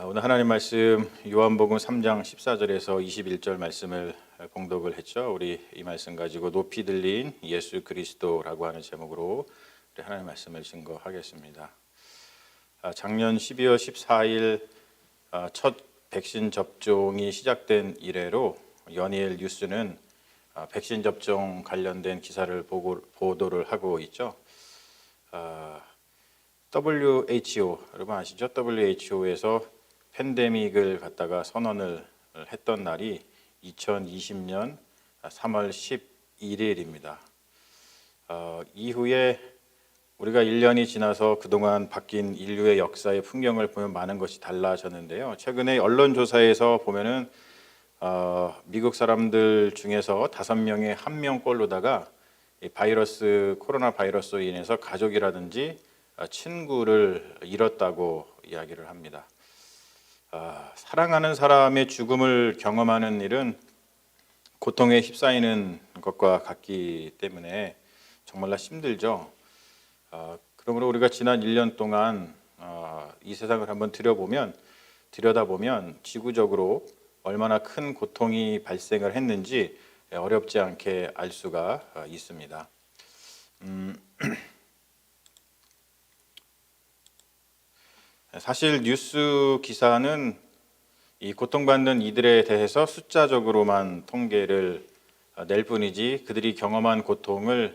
아, 오늘 하나님 말씀 요한복음 3장 14절에서 21절 말씀을 봉독을 했죠. 우리 이 말씀 가지고 높이 들린 예수 그리스도라고 하는 제목으로 우리 하나님 말씀을 증거하겠습니다. 아, 작년 12월 14일 아, 첫 백신 접종이 시작된 이래로 연일 뉴스는 아, 백신 접종 관련된 기사를 보고, 보도를 하고 있죠. 아, WHO 여러분 아시죠? WHO에서 팬데믹을 갖다가 선언을 했던 날이 2020년 3월 11일입니다. 어, 이후에 우리가 1년이 지나서 그동안 바뀐 인류의 역사의 풍경을 보면 많은 것이 달라졌는데요. 최근에 언론 조사에서 보면은 어, 미국 사람들 중에서 다섯 명의 한 명꼴로다가 이 바이러스 코로나 바이러스로 인해서 가족이라든지 어, 친구를 잃었다고 이야기를 합니다. 아, 사랑하는 사람의 죽음을 경험하는 일은 고통에 휩싸이는 것과 같기 때문에 정말로 힘들죠. 아, 그러므로 우리가 지난 1년 동안 아, 이 세상을 한번 들여보면 들여다보면 지구적으로 얼마나 큰 고통이 발생을 했는지 어렵지 않게 알 수가 아, 있습니다. 음, 사실 뉴스 기사는 이 고통받는 이들에 대해서 숫자적으로만 통계를 어, 낼 뿐이지 그들이 경험한 고통을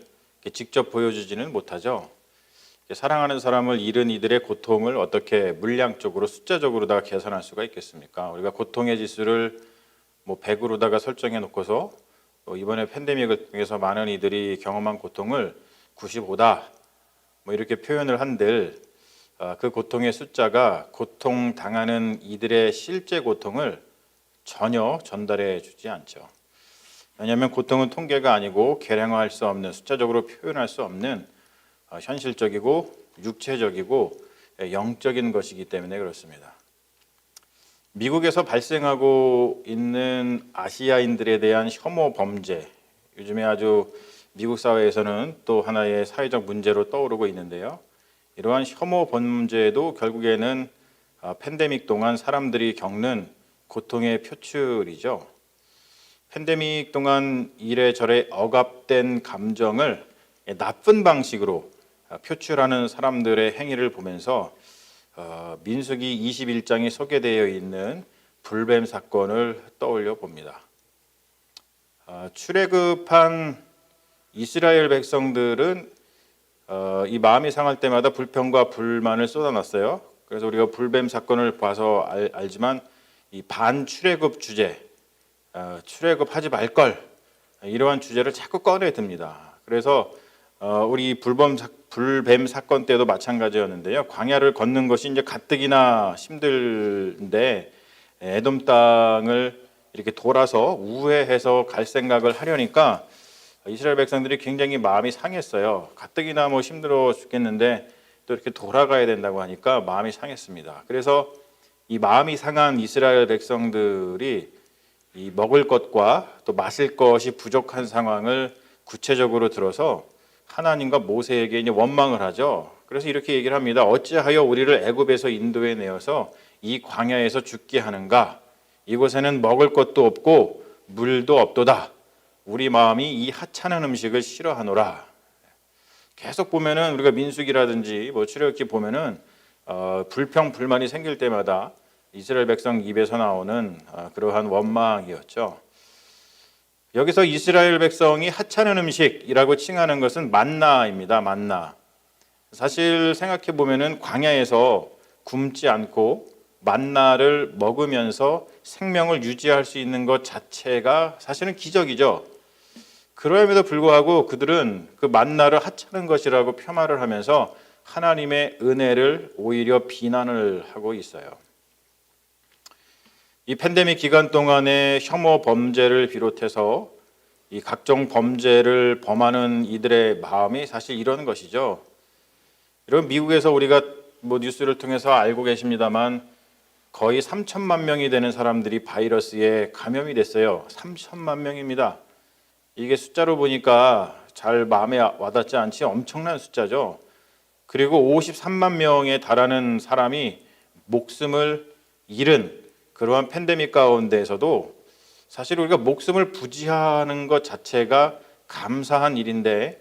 직접 보여주지는 못하죠. 사랑하는 사람을 잃은 이들의 고통을 어떻게 물량적으로 숫자적으로다가 계산할 수가 있겠습니까? 우리가 고통의 지수를 뭐 100으로다가 설정해 놓고서 어, 이번에 팬데믹을 통해서 많은 이들이 경험한 고통을 95다 뭐 이렇게 표현을 한들 아, 그 고통의 숫자가 고통 당하는 이들의 실제 고통을 전혀 전달해 주지 않죠. 왜냐하면 고통은 통계가 아니고 계량화할 수 없는 숫자적으로 표현할 수 없는 어, 현실적이고 육체적이고 영적인 것이기 때문에 그렇습니다. 미국에서 발생하고 있는 아시아인들에 대한 혐오 범죄 요즘에 아주 미국 사회에서는 또 하나의 사회적 문제로 떠오르고 있는데요. 이러한 혐오 범죄도 결국에는 아, 팬데믹 동안 사람들이 겪는 고통의 표출이죠. 팬데믹 동안 이래저래 억압된 감정을 나쁜 방식으로 아, 표출하는 사람들의 행위를 보면서 어, 민수기 21장에 소개되어 있는 불뱀 사건을 떠올려 봅니다. 아, 출애굽한 이스라엘 백성들은 어, 이 마음이 상할 때마다 불평과 불만을 쏟아놨어요. 그래서 우리가 불뱀 사건을 봐서 알, 알지만 이 반출애굽 주제, 어, 출애굽하지 말걸 이러한 주제를 자꾸 꺼내 듭니다. 그래서 어, 우리 불범 사, 불뱀 사건 때도 마찬가지였는데요. 광야를 걷는 것이 이제 가뜩이나 힘들데 에돔 땅을 이렇게 돌아서 우회해서 갈 생각을 하려니까 이스라엘 백성들이 굉장히 마음이 상했어요. 가뜩이나 뭐 힘들어 죽겠는데 또 이렇게 돌아가야 된다고 하니까 마음이 상했습니다. 그래서 이 마음이 상한 이스라엘 백성들이 이 먹을 것과 또 마실 것이 부족한 상황을 구체적으로 들어서 하나님과 모세에게 이제 원망을 하죠. 그래서 이렇게 얘기를 합니다. 어찌하여 우리를 애굽에서 인도해 내어서 이 광야에서 죽게 하는가? 이곳에는 먹을 것도 없고 물도 없도다. 우리 마음이 이 하찮은 음식을 싫어하노라. 계속 보면은 우리가 민숙이라든지 뭐 출애굽기 보면은 어, 불평 불만이 생길 때마다 이스라엘 백성 입에서 나오는 어, 그러한 원망이었죠. 여기서 이스라엘 백성이 하찮은 음식이라고 칭하는 것은 만나입니다. 만나. 사실 생각해 보면은 광야에서 굶지 않고 만나를 먹으면서 생명을 유지할 수 있는 것 자체가 사실은 기적이죠. 그럼에도 불구하고 그들은 그 만나를 하찮은 것이라고 폄하를 하면서 하나님의 은혜를 오히려 비난을 하고 있어요. 이 팬데믹 기간 동안의 혐오 범죄를 비롯해서 이 각종 범죄를 범하는 이들의 마음이 사실 이런 것이죠. 여러분 미국에서 우리가 뭐 뉴스를 통해서 알고 계십니다만 거의 3천만 명이 되는 사람들이 바이러스에 감염이 됐어요. 3천만 명입니다. 이게 숫자로 보니까 잘 마음에 와닿지 않지 엄청난 숫자죠. 그리고 53만 명에 달하는 사람이 목숨을 잃은 그러한 팬데믹 가운데에서도 사실 우리가 목숨을 부지하는 것 자체가 감사한 일인데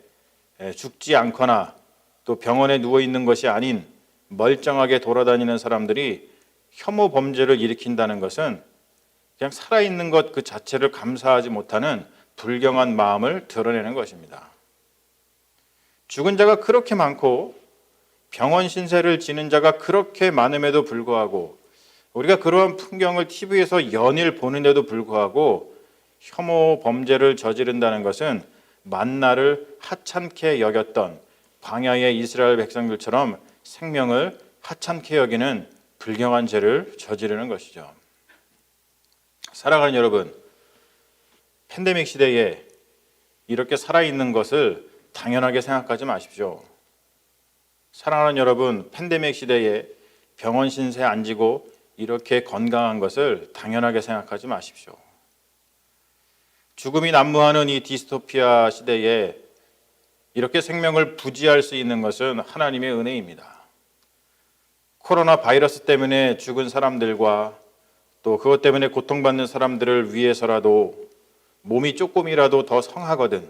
에, 죽지 않거나 또 병원에 누워 있는 것이 아닌 멀쩡하게 돌아다니는 사람들이 혐오 범죄를 일으킨다는 것은 그냥 살아있는 것 그 자체를 감사하지 못하는 불경한 마음을 드러내는 것입니다. 죽은 자가 그렇게 많고 병원 신세를 지는 자가 그렇게 많음에도 불구하고 우리가 그러한 풍경을 TV에서 연일 보는데도 불구하고 혐오 범죄를 저지른다는 것은 만나를 하찮게 여겼던 광야의 이스라엘 백성들처럼 생명을 하찮게 여기는 불경한 죄를 저지르는 것이죠. 사랑하는 여러분, 팬데믹 시대에 이렇게 살아있는 것을 당연하게 생각하지 마십시오. 사랑하는 여러분, 팬데믹 시대에 병원 신세 안 지고 이렇게 건강한 것을 당연하게 생각하지 마십시오. 죽음이 난무하는 이 디스토피아 시대에 이렇게 생명을 부지할 수 있는 것은 하나님의 은혜입니다. 코로나 바이러스 때문에 죽은 사람들과 또 그것 때문에 고통받는 사람들을 위해서라도 몸이 조금이라도 더 성하거든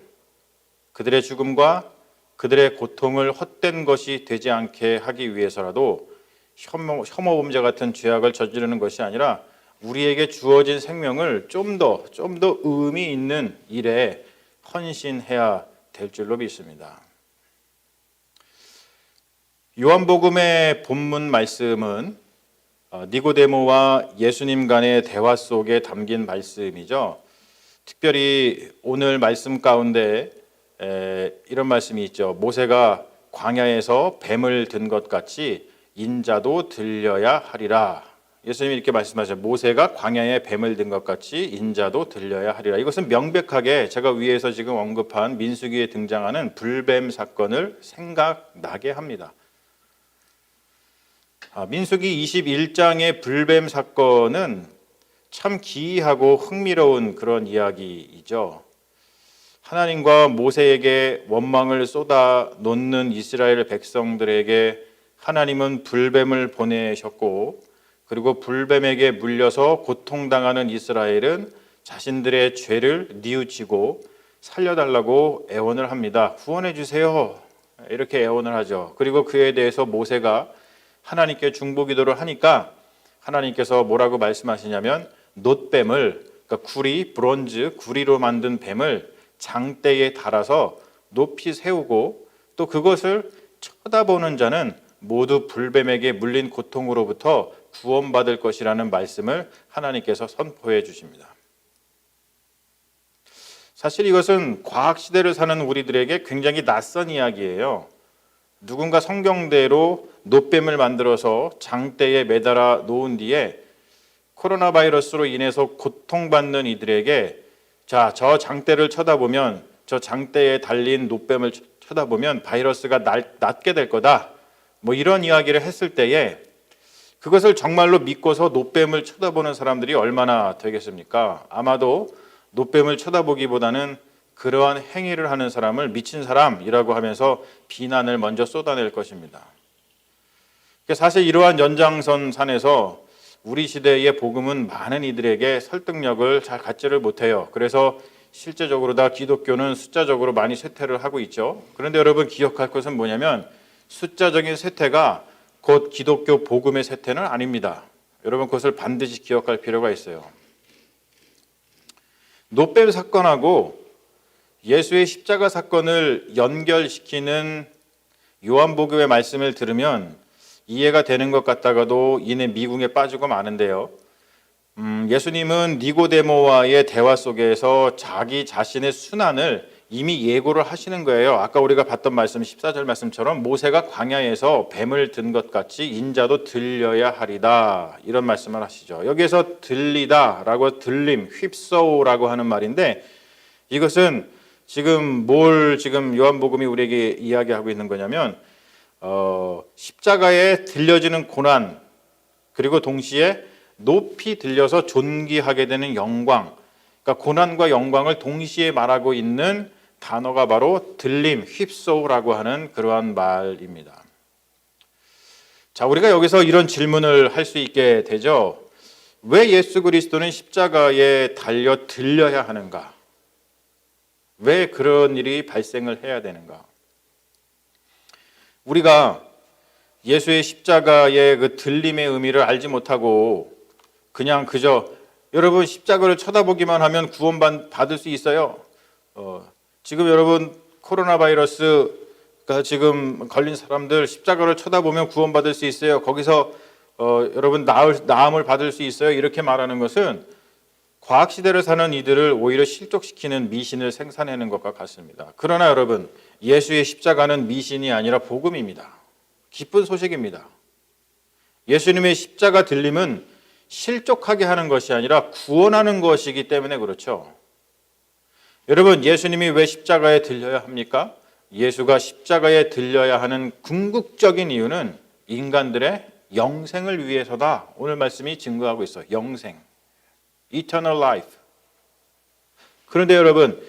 그들의 죽음과 그들의 고통을 헛된 것이 되지 않게 하기 위해서라도 혐오, 범죄 같은 죄악을 저지르는 것이 아니라 우리에게 주어진 생명을 좀 더 좀 더 의미 있는 일에 헌신해야 될 줄로 믿습니다. 요한복음의 본문 말씀은 어, 니고데모와 예수님 간의 대화 속에 담긴 말씀이죠. 특별히 오늘 말씀 가운데 에, 이런 말씀이 있죠. 모세가 광야에서 뱀을 든 것 같이 인자도 들려야 하리라. 예수님이 이렇게 말씀하셨죠. 모세가 광야에 뱀을 든 것 같이 인자도 들려야 하리라. 이것은 명백하게 제가 위에서 지금 언급한 민수기에 등장하는 불뱀 사건을 생각나게 합니다. 아, 민수기 21장의 불뱀 사건은 참 기이하고 흥미로운 그런 이야기이죠. 하나님과 모세에게 원망을 쏟아 놓는 이스라엘 백성들에게 하나님은 불뱀을 보내셨고 그리고 불뱀에게 물려서 고통당하는 이스라엘은 자신들의 죄를 뉘우치고 살려달라고 애원을 합니다. 구원해 주세요. 이렇게 애원을 하죠. 그리고 그에 대해서 모세가 하나님께 중보 기도를 하니까 하나님께서 뭐라고 말씀하시냐면 놋뱀을 그러니까 구리 브론즈 구리로 만든 뱀을 장대에 달아서 높이 세우고 또 그것을 쳐다보는 자는 모두 불뱀에게 물린 고통으로부터 구원받을 것이라는 말씀을 하나님께서 선포해 주십니다. 사실 이것은 과학 시대를 사는 우리들에게 굉장히 낯선 이야기예요. 누군가 성경대로 노뱀을 만들어서 장대에 매달아 놓은 뒤에 코로나 바이러스로 인해서 고통받는 이들에게 자, 저 장대를 쳐다보면 저 장대에 달린 노뱀을 쳐다보면 바이러스가 낫게 될 거다. 뭐 이런 이야기를 했을 때에 그것을 정말로 믿고서 노뱀을 쳐다보는 사람들이 얼마나 되겠습니까? 아마도 노뱀을 쳐다보기보다는 그러한 행위를 하는 사람을 미친 사람이라고 하면서 비난을 먼저 쏟아낼 것입니다. 사실 이러한 연장선 산에서 우리 시대의 복음은 많은 이들에게 설득력을 잘 갖지를 못해요. 그래서 실제적으로 다 기독교는 숫자적으로 많이 쇠퇴를 하고 있죠. 그런데 여러분 기억할 것은 뭐냐면 숫자적인 쇠퇴가 곧 기독교 복음의 쇠퇴는 아닙니다. 여러분 그것을 반드시 기억할 필요가 있어요. 노뱀 사건하고 예수의 십자가 사건을 연결시키는 요한복음의 말씀을 들으면 이해가 되는 것 같다가도 이내 미궁에 빠지고 마는데요. 음, 예수님은 니고데모와의 대화 속에서 자기 자신의 순환을 이미 예고를 하시는 거예요. 아까 우리가 봤던 말씀 14절 말씀처럼 모세가 광야에서 뱀을 든 것 같이 인자도 들려야 하리다. 이런 말씀을 하시죠. 여기에서 들리다라고 들림, 휩써오라고 하는 말인데 이것은 지금 뭘 지금 요한복음이 우리에게 이야기하고 있는 거냐면 어, 십자가에 들려지는 고난 그리고 동시에 높이 들려서 존귀하게 되는 영광 그러니까 고난과 영광을 동시에 말하고 있는 단어가 바로 들림, 휩소라고 하는 그러한 말입니다. 자, 우리가 여기서 이런 질문을 할 수 있게 되죠. 왜 예수 그리스도는 십자가에 달려 들려야 하는가? 왜 그런 일이 발생을 해야 되는가? 우리가 예수의 십자가의 그 들림의 의미를 알지 못하고 그냥 그저 여러분 십자가를 쳐다보기만 하면 구원 받을 수 있어요. 어, 지금 여러분 코로나 바이러스가 지금 걸린 사람들 십자가를 쳐다보면 구원 받을 수 있어요. 거기서 어, 여러분 나을, 나음을 받을 수 있어요. 이렇게 말하는 것은 과학 시대를 사는 이들을 오히려 실족시키는 미신을 생산하는 것과 같습니다. 그러나 여러분 예수의 십자가는 미신이 아니라 복음입니다. 기쁜 소식입니다. 예수님의 십자가 들림은 실족하게 하는 것이 아니라 구원하는 것이기 때문에 그렇죠. 여러분, 예수님이 왜 십자가에 들려야 합니까? 예수가 십자가에 들려야 하는 궁극적인 이유는 인간들의 영생을 위해서다. 오늘 말씀이 증거하고 있어요. 영생. Eternal life. 그런데 여러분,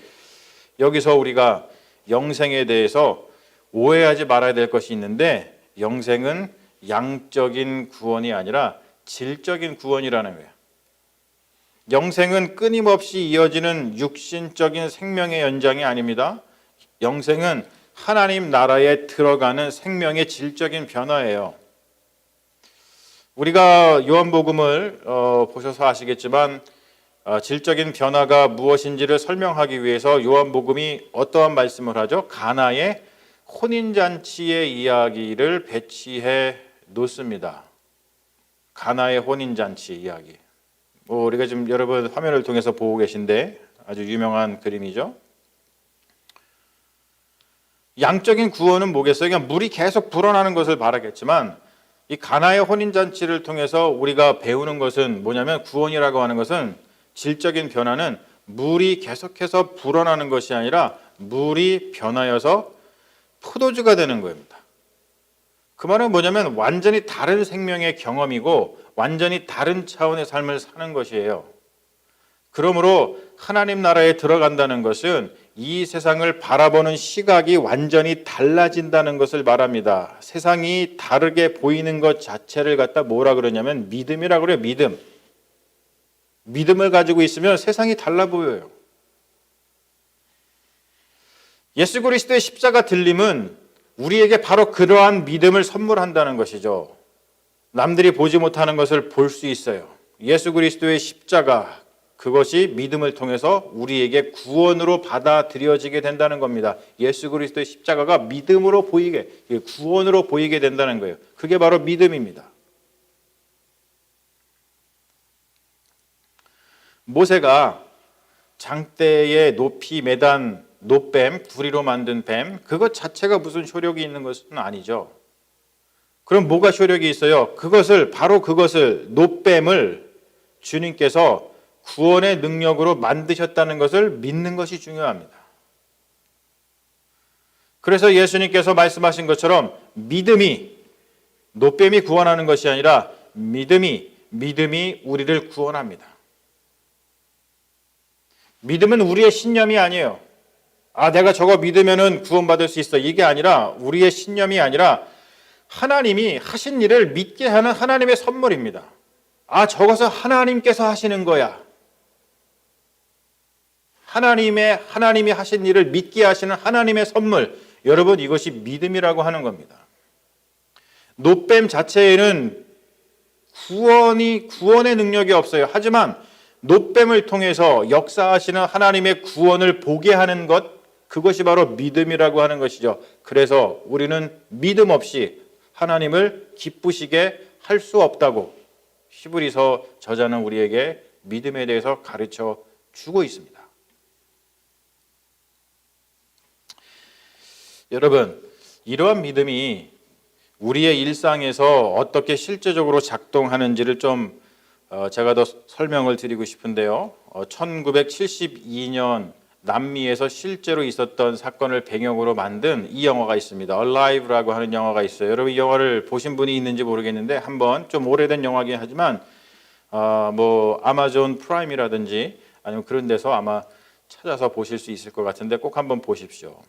여기서 우리가 영생에 대해서 오해하지 말아야 될 것이 있는데 영생은 양적인 구원이 아니라 질적인 구원이라는 거예요. 영생은 끊임없이 이어지는 육신적인 생명의 연장이 아닙니다. 영생은 하나님 나라에 들어가는 생명의 질적인 변화예요. 우리가 요한복음을 어, 보셔서 아시겠지만 어, 질적인 변화가 무엇인지를 설명하기 위해서 요한복음이 어떠한 말씀을 하죠? 가나의 혼인잔치의 이야기를 배치해 놓습니다. 가나의 혼인잔치 이야기. 뭐 우리가 지금 여러분 화면을 통해서 보고 계신데 아주 유명한 그림이죠. 양적인 구원은 뭐겠어요? 그냥 물이 계속 불어나는 것을 바라겠지만 이 가나의 혼인 잔치를 통해서 우리가 배우는 것은 뭐냐면 구원이라고 하는 것은 질적인 변화는 물이 계속해서 불어나는 것이 아니라 물이 변하여서 포도주가 되는 겁니다. 그 말은 뭐냐면 완전히 다른 생명의 경험이고 완전히 다른 차원의 삶을 사는 것이에요. 그러므로 하나님 나라에 들어간다는 것은 이 세상을 바라보는 시각이 완전히 달라진다는 것을 말합니다. 세상이 다르게 보이는 것 자체를 갖다 뭐라 그러냐면 믿음이라 그래요. 믿음. 믿음을 가지고 있으면 세상이 달라 보여요. 예수 그리스도의 십자가 들림은 우리에게 바로 그러한 믿음을 선물한다는 것이죠. 남들이 보지 못하는 것을 볼 수 있어요. 예수 그리스도의 십자가 그것이 믿음을 통해서 우리에게 구원으로 받아들여지게 된다는 겁니다. 예수 그리스도의 십자가가 믿음으로 보이게 구원으로 보이게 된다는 거예요. 그게 바로 믿음입니다. 모세가 장대에 높이 매단 노뱀, 구리로 만든 뱀, 그것 자체가 무슨 효력이 있는 것은 아니죠. 그럼 뭐가 효력이 있어요? 그것을 바로 그것을 노뱀을 주님께서 구원의 능력으로 만드셨다는 것을 믿는 것이 중요합니다. 그래서 예수님께서 말씀하신 것처럼 믿음이 노뱀이 구원하는 것이 아니라 믿음이 믿음이 우리를 구원합니다. 믿음은 우리의 신념이 아니에요. 아, 내가 저거 믿으면은 구원받을 수 있어. 이게 아니라 우리의 신념이 아니라 하나님이 하신 일을 믿게 하는 하나님의 선물입니다. 아, 저것은 하나님께서 하시는 거야. 하나님의 하나님이 하신 일을 믿게 하시는 하나님의 선물. 여러분 이것이 믿음이라고 하는 겁니다. 노뱀 자체에는 구원이 구원의 능력이 없어요. 하지만 노뱀을 통해서 역사하시는 하나님의 구원을 보게 하는 것 그것이 바로 믿음이라고 하는 것이죠. 그래서 우리는 믿음 없이 하나님을 기쁘시게 할 수 없다고 히브리서 저자는 우리에게 믿음에 대해서 가르쳐 주고 있습니다. 여러분, 이러한 믿음이 우리의 일상에서 어떻게 실제적으로 작동하는지를 좀 어, 제가 더 설명을 드리고 싶은데요. 1972년 어, 남미에서 실제로 있었던 사건을 배경으로 만든 이 영화가 있습니다. Alive라고 하는 영화가 있어요. 여러분 이 영화를 보신 분이 있는지 모르겠는데 한번 좀 오래된 영화긴 하지만 어, 뭐 아마존 프라임이라든지 아니면 그런 데서 아마 찾아서 보실 수 있을 것 같은데 꼭 한번 보십시오.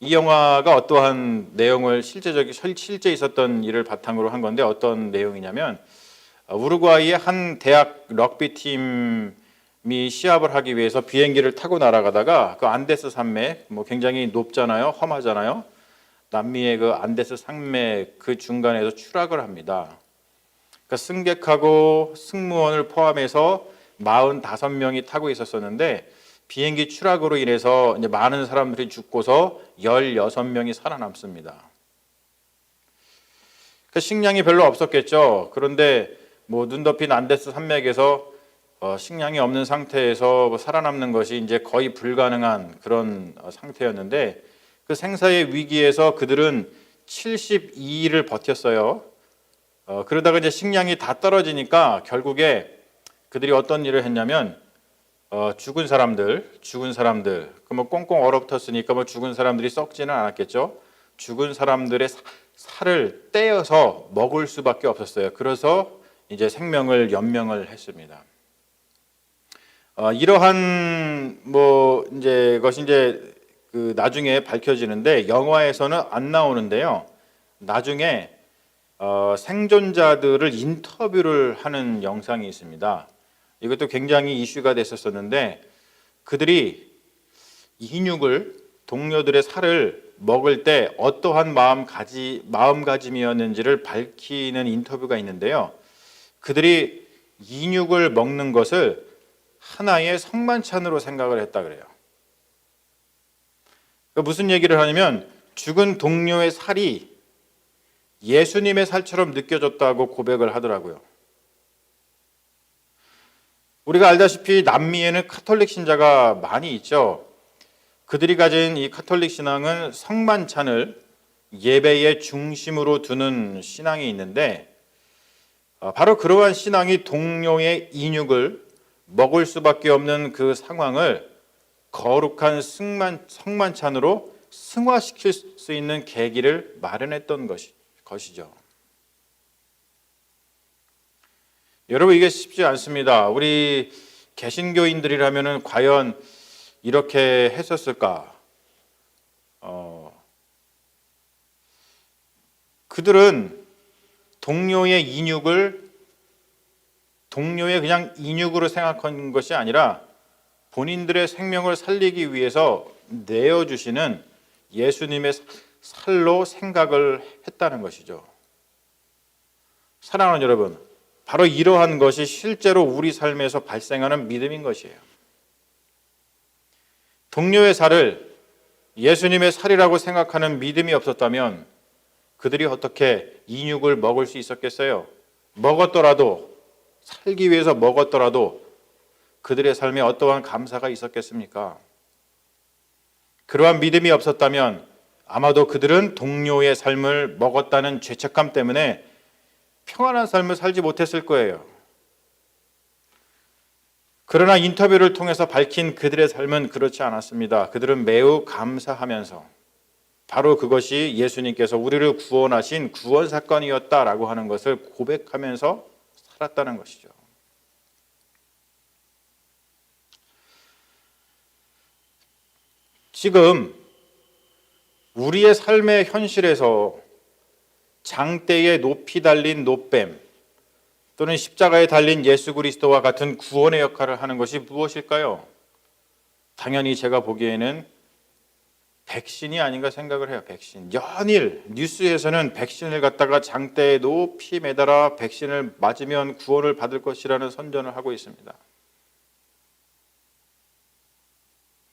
이 영화가 어떠한 내용을 실제적 실제 있었던 일을 바탕으로 한 건데 어떤 내용이냐면 어, 우루과이의 한 대학 럭비 팀이 시합을 하기 위해서 비행기를 타고 날아가다가 그 안데스 산맥 뭐 굉장히 높잖아요, 험하잖아요. 남미의 그 안데스 산맥 그 중간에서 추락을 합니다. 그러니까 승객하고 승무원을 포함해서 45명이 타고 있었었는데 비행기 추락으로 인해서 이제 많은 사람들이 죽고서 16명이 살아남습니다. 그 식량이 별로 없었겠죠. 그런데 뭐 눈 덮인 안데스 산맥에서 어, 식량이 없는 상태에서 뭐 살아남는 것이 이제 거의 불가능한 그런 어, 상태였는데 그 생사의 위기에서 그들은 72일을 버텼어요. 어, 그러다가 이제 식량이 다 떨어지니까 결국에 그들이 어떤 일을 했냐면 어, 죽은 사람들, 죽은 사람들, 그뭐 꽁꽁 얼어붙었으니까 뭐 죽은 사람들이 썩지는 않았겠죠. 죽은 사람들의 사- 살을 떼어서 먹을 수밖에 없었어요. 그래서 이제 생명을 연명을 했습니다. 어, 이러한 뭐 이제 것이 이제 그 나중에 밝혀지는데 영화에서는 안 나오는데요. 나중에 어, 생존자들을 인터뷰를 하는 영상이 있습니다. 이것도 굉장히 이슈가 됐었었는데 그들이 인육을 동료들의 살을 먹을 때 어떠한 마음가지 마음가짐이었는지를 밝히는 인터뷰가 있는데요. 그들이 인육을 먹는 것을 하나의 성만찬으로 생각을 했다 그래요. 그러니까 무슨 얘기를 하냐면 죽은 동료의 살이 예수님의 살처럼 느껴졌다고 고백을 하더라고요. 우리가 알다시피 남미에는 카톨릭 신자가 많이 있죠. 그들이 가진 이 카톨릭 신앙은 성만찬을 예배의 중심으로 두는 신앙이 있는데 어, 바로 그러한 신앙이 동료의 인육을 먹을 수밖에 없는 그 상황을 거룩한 승만, 성만찬으로 승화시킬 수 있는 계기를 마련했던 것이, 것이죠. 여러분 이게 쉽지 않습니다. 우리 개신교인들이라면은 과연 이렇게 했었을까? 어, 그들은 동료의 인육을 동료의 그냥 인육으로 생각한 것이 아니라 본인들의 생명을 살리기 위해서 내어 주시는 예수님의 살로 생각을 했다는 것이죠. 사랑하는 여러분, 바로 이러한 것이 실제로 우리 삶에서 발생하는 믿음인 것이에요. 동료의 살을 예수님의 살이라고 생각하는 믿음이 없었다면 그들이 어떻게 인육을 먹을 수 있었겠어요? 먹었더라도 살기 위해서 먹었더라도 그들의 삶에 어떠한 감사가 있었겠습니까? 그러한 믿음이 없었다면 아마도 그들은 동료의 삶을 먹었다는 죄책감 때문에 평안한 삶을 살지 못했을 거예요. 그러나 인터뷰를 통해서 밝힌 그들의 삶은 그렇지 않았습니다. 그들은 매우 감사하면서 바로 그것이 예수님께서 우리를 구원하신 구원 사건이었다라고 하는 것을 고백하면서 살았다는 것이죠. 지금 우리의 삶의 현실에서 장대에 높이 달린 노뱀 또는 십자가에 달린 예수 그리스도와 같은 구원의 역할을 하는 것이 무엇일까요? 당연히 제가 보기에는 백신이 아닌가 생각을 해요. 백신. 연일 뉴스에서는 백신을 갖다가 장대에 높이 매달아 백신을 맞으면 구원을 받을 것이라는 선전을 하고 있습니다.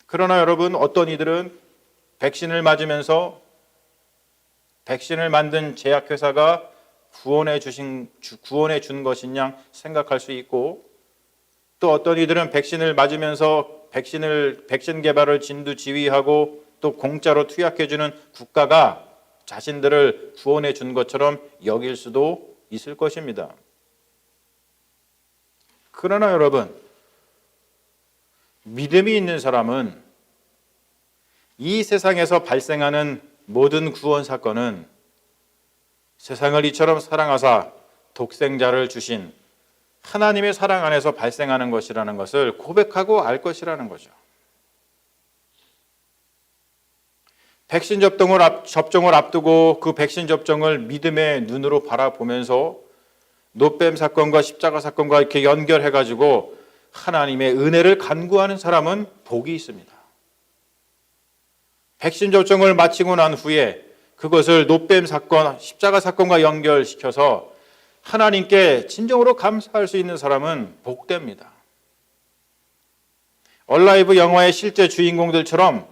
그러나 여러분 어떤 이들은 백신을 맞으면서 백신을 만든 제약회사가 구원해 주신 구원해 준 것이냐 생각할 수 있고 또 어떤 이들은 백신을 맞으면서 백신을 백신 개발을 진두지휘하고 또 공짜로 투약해 주는 국가가 자신들을 구원해 준 것처럼 여길 수도 있을 것입니다. 그러나 여러분 믿음이 있는 사람은 이 세상에서 발생하는 모든 구원 사건은 세상을 이처럼 사랑하사 독생자를 주신 하나님의 사랑 안에서 발생하는 것이라는 것을 고백하고 알 것이라는 거죠. 백신 접종을, 앞, 접종을 앞두고 그 백신 접종을 믿음의 눈으로 바라보면서 노뱀 사건과 십자가 사건과 이렇게 연결해 가지고 하나님의 은혜를 간구하는 사람은 복이 있습니다. 백신 접종을 마치고 난 후에 그것을 노뱀 사건, 십자가 사건과 연결시켜서 하나님께 진정으로 감사할 수 있는 사람은 복됩니다. 얼라이브 영화의 실제 주인공들처럼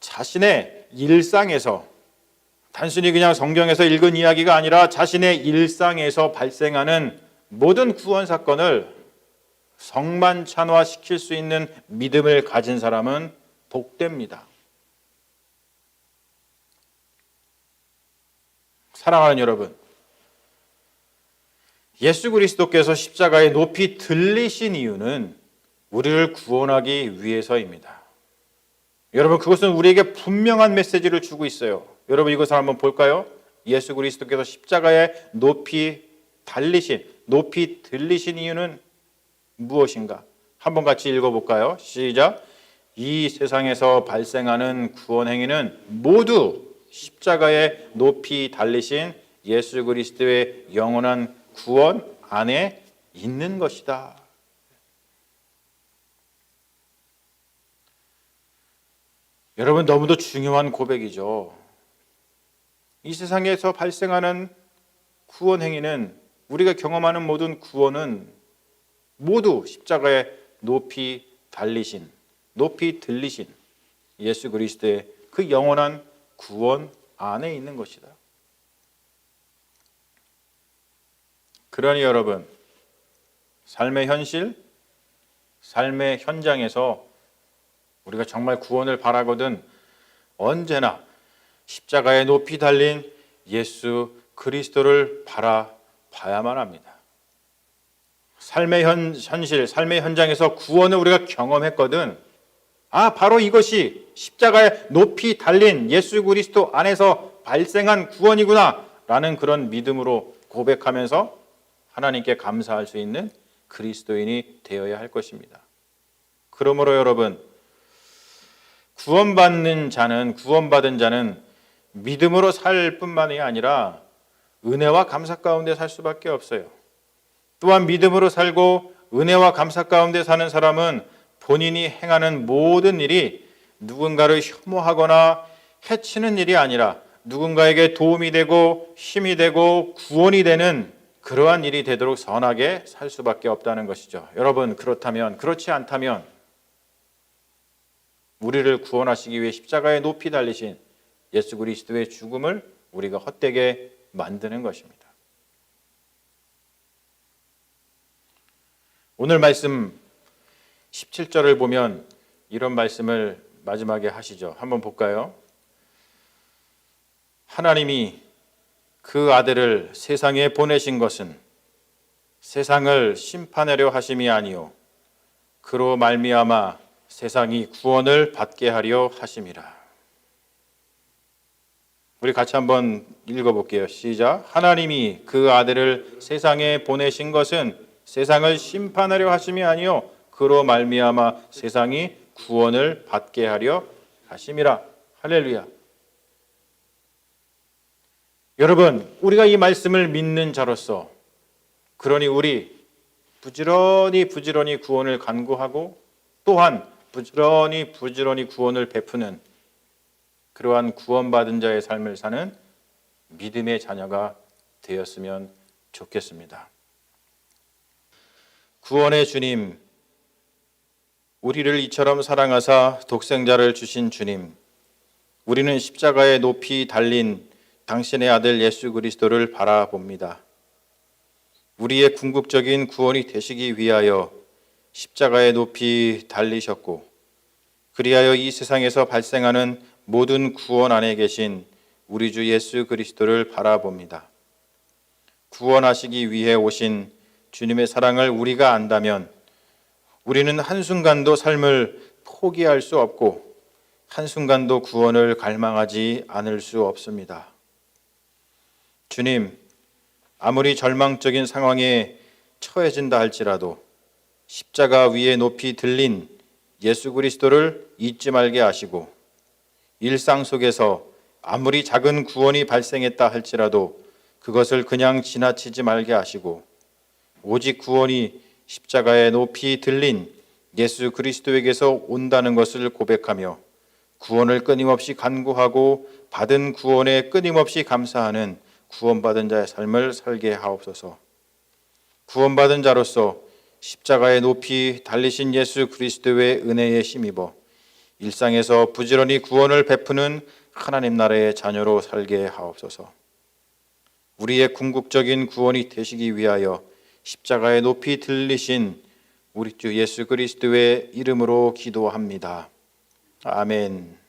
자신의 일상에서 단순히 그냥 성경에서 읽은 이야기가 아니라 자신의 일상에서 발생하는 모든 구원 사건을 성만찬화 시킬 수 있는 믿음을 가진 사람은 복됩니다. 사랑하는 여러분, 예수 그리스도께서 십자가에 높이 들리신 이유는 우리를 구원하기 위해서입니다. 여러분, 그것은 우리에게 분명한 메시지를 주고 있어요. 여러분, 이것을 한번 볼까요? 예수 그리스도께서 십자가에 높이 달리신, 높이 들리신 이유는 무엇인가? 한번 같이 읽어볼까요? 시작. 이 세상에서 발생하는 구원 행위는 모두 십자가에 높이 달리신 예수 그리스도의 영원한 구원 안에 있는 것이다. 여러분 너무도 중요한 고백이죠. 이 세상에서 발생하는 구원 행위는 우리가 경험하는 모든 구원은 모두 십자가에 높이 달리신, 높이 들리신 예수 그리스도의 그 영원한 구원 안에 있는 것이다. 그러니 여러분, 삶의 현실, 삶의 현장에서 우리가 정말 구원을 바라거든 언제나 십자가에 높이 달린 예수 그리스도를 바라봐야만 합니다. 삶의 현, 현실, 삶의 현장에서 구원을 우리가 경험했거든. 아, 바로 이것이 십자가에 높이 달린 예수 그리스도 안에서 발생한 구원이구나. 라는 그런 믿음으로 고백하면서 하나님께 감사할 수 있는 그리스도인이 되어야 할 것입니다. 그러므로 여러분, 구원받는 자는, 구원받은 자는 믿음으로 살 뿐만이 아니라 은혜와 감사 가운데 살 수밖에 없어요. 또한 믿음으로 살고 은혜와 감사 가운데 사는 사람은 본인이 행하는 모든 일이 누군가를 혐오하거나 해치는 일이 아니라 누군가에게 도움이 되고 힘이 되고 구원이 되는 그러한 일이 되도록 선하게 살 수밖에 없다는 것이죠. 여러분, 그렇다면, 그렇지 않다면, 우리를 구원하시기 위해 십자가에 높이 달리신 예수 그리스도의 죽음을 우리가 헛되게 만드는 것입니다. 오늘 말씀 17절을 보면 이런 말씀을 마지막에 하시죠. 한번 볼까요? 하나님이 그 아들을 세상에 보내신 것은 세상을 심판하려 하심이 아니요 그로 말미암아 세상이 구원을 받게 하려 하심이라. 우리 같이 한번 읽어 볼게요. 시작. 하나님이 그 아들을 세상에 보내신 것은 세상을 심판하려 하심이 아니요 그로 말미암아 세상이 구원을 받게 하려 하심이라. 할렐루야. 여러분, 우리가 이 말씀을 믿는 자로서 그러니 우리 부지런히 부지런히 구원을 간구하고 또한 부지런히 부지런히 구원을 베푸는 그러한 구원받은 자의 삶을 사는 믿음의 자녀가 되었으면 좋겠습니다. 구원의 주님, 우리를 이처럼 사랑하사 독생자를 주신 주님, 우리는 십자가에 높이 달린 당신의 아들 예수 그리스도를 바라봅니다. 우리의 궁극적인 구원이 되시기 위하여 십자가에 높이 달리셨고, 그리하여 이 세상에서 발생하는 모든 구원 안에 계신 우리 주 예수 그리스도를 바라봅니다. 구원하시기 위해 오신 주님의 사랑을 우리가 안다면 우리는 한순간도 삶을 포기할 수 없고 한순간도 구원을 갈망하지 않을 수 없습니다. 주님, 아무리 절망적인 상황에 처해진다 할지라도 십자가 위에 높이 들린 예수 그리스도를 잊지 말게 하시고 일상 속에서 아무리 작은 구원이 발생했다 할지라도 그것을 그냥 지나치지 말게 하시고 오직 구원이 십자가에 높이 들린 예수 그리스도에게서 온다는 것을 고백하며 구원을 끊임없이 간구하고 받은 구원에 끊임없이 감사하는 구원받은 자의 삶을 살게 하옵소서. 구원받은 자로서 십자가에 높이 달리신 예수 그리스도의 은혜에 힘입어 일상에서 부지런히 구원을 베푸는 하나님 나라의 자녀로 살게 하옵소서. 우리의 궁극적인 구원이 되시기 위하여 십자가에 높이 들리신 우리 주 예수 그리스도의 이름으로 기도합니다. 아멘.